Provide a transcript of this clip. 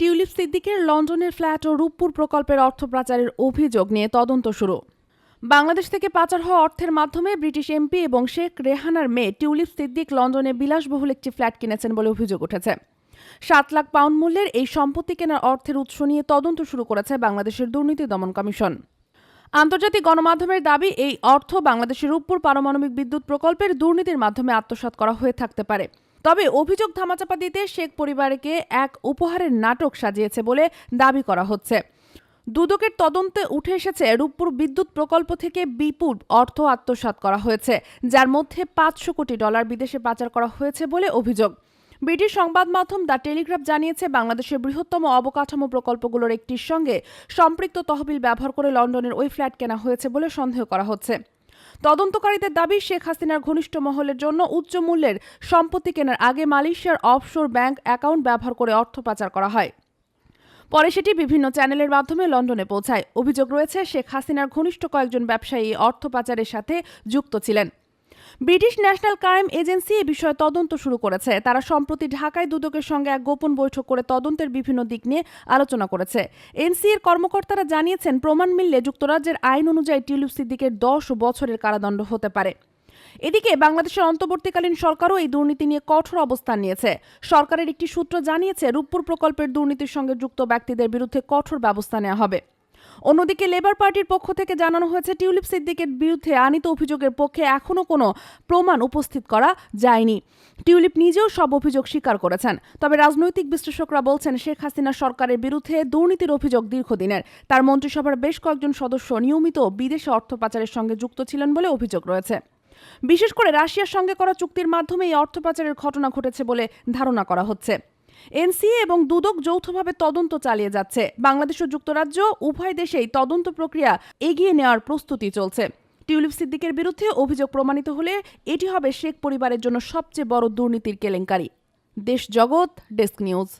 Tulip সিদ্দিকের লন্ডনের flat ও রূপপুর প্রকল্পের অর্থ পাচারের অভিযোগ নিয়ে তদন্ত শুরু। বাংলাদেশ থেকে পাচার হওয়া অর্থের মাধ্যমে ব্রিটিশ এমপি এবং শেখ রেহানার মেয়ে টিউলিপ সিদ্দিক লন্ডনে বিলাসবহুল একটি ফ্ল্যাট কিনেছেন বলে অভিযোগ উঠেছে। সাত লাখ পাউন্ড মূল্যের এই সম্পত্তি কেনার অর্থের উৎস নিয়ে তদন্ত শুরু করেছে বাংলাদেশের দুর্নীতি দমন কমিশন। আন্তর্জাতিক গণমাধ্যমের দাবি, এই অর্থ বাংলাদেশের রূপপুর পারমাণবিক বিদ্যুৎ প্রকল্পের দুর্নীতির মাধ্যমে আত্মসাৎ করা হয়ে থাকতে পারে। তবে অভিযোগ ধামাচাপা দিতে শেখ পরিবারকে এক উপহারের নাটক সাজিয়েছে বলে দাবি করা হচ্ছে। দুদকের তদন্তে উঠে এসেছে রূপপুর বিদ্যুৎ প্রকল্প থেকে বিপুল অর্থ আত্মসাৎ করা হয়েছে, যার মধ্যে পাঁচশো কোটি ডলার বিদেশে পাচার করা হয়েছে বলে অভিযোগ। ব্রিটিশ সংবাদ মাধ্যম দ্য টেলিগ্রাফ জানিয়েছে, বাংলাদেশের বৃহত্তম অবকাঠামো প্রকল্পগুলোর একটির সঙ্গে সম্পৃক্ত তহবিল ব্যবহার করে লন্ডনের ওই ফ্ল্যাট কেনা হয়েছে বলে সন্দেহ করা হচ্ছে। তদন্তকারীদের দাবি, শেখ হাসিনার ঘনিষ্ঠ মহলের জন্য উচ্চ মূল্যের সম্পত্তি কেনার আগে মালয়েশিয়ার অফশোর ব্যাংক অ্যাকাউন্ট ব্যবহার করে অর্থ পাচার করা হয়। পরে সেটি বিভিন্ন চ্যানেলের মাধ্যমে লন্ডনে পৌঁছায়। অভিযোগ রয়েছে, শেখ হাসিনার ঘনিষ্ঠ কয়েকজন ব্যবসায়ী অর্থ পাচারের সাথে যুক্ত ছিলেন। ব্রিটিশ ন্যাশনাল ক্রাইম এজেন্সি এ বিষয়ে তদন্ত শুরু করেছে। তারা সম্প্রতি ঢাকায় দুদকের সঙ্গে এক গোপন বৈঠক করে তদন্তের বিভিন্ন দিক নিয়ে আলোচনা করেছে। এনসি এর কর্মকর্তারা জানিয়েছেন, প্রমাণ মিললে যুক্তরাজ্যের আইন অনুযায়ী টিউলিপ সিদ্দিকের দশ বছরের কারাদণ্ড হতে পারে। এদিকে বাংলাদেশের অন্তর্বর্তীকালীন সরকারও এই দুর্নীতি নিয়ে কঠোর অবস্থান নিয়েছে। সরকারের একটি সূত্র জানিয়েছে, রূপপুর প্রকল্পের দুর্নীতির সঙ্গে যুক্ত ব্যক্তিদের বিরুদ্ধে কঠোর ব্যবস্থা নেওয়া হবে। অন্যদিকে লেবার পার্টির পক্ষ থেকে জানানো হয়েছে, টিউলিপ সিদ্দিকের বিরুদ্ধে আনিত অভিযোগের পক্ষে এখনও কোনো প্রমাণ উপস্থিত করা যায়নি। টিউলিপ নিজেও সব অভিযোগ স্বীকার করেছেন। তবে রাজনৈতিক বিশ্লেষকরা বলছেন, শেখ হাসিনা সরকারের বিরুদ্ধে দুর্নীতির অভিযোগ দীর্ঘদিনের। তার মন্ত্রিসভার বেশ কয়েকজন সদস্য নিয়মিত বিদেশে অর্থ পাচারের সঙ্গে যুক্ত ছিলেন বলে অভিযোগ রয়েছে। বিশেষ করে রাশিয়ার সঙ্গে করা চুক্তির মাধ্যমে এই অর্থ পাচারের ঘটনা ঘটেছে বলে ধারণা করা হচ্ছে। এনসিএ এবং দুদক যৌথভাবে তদন্ত চালিয়ে যাচ্ছে। বাংলাদেশ ও যুক্তরাজ্য উভয় দেশেই তদন্ত প্রক্রিয়া এগিয়ে নেওয়ার প্রস্তুতি চলছে। টিউলিপ সিদ্দিকের বিরুদ্ধে অভিযোগ প্রমাণিত হলে এটি হবে শেখ পরিবারের জন্য সবচেয়ে বড় দুর্নীতির কেলেঙ্কারি। দেশ জগৎ, ডেস্ক নিউজ।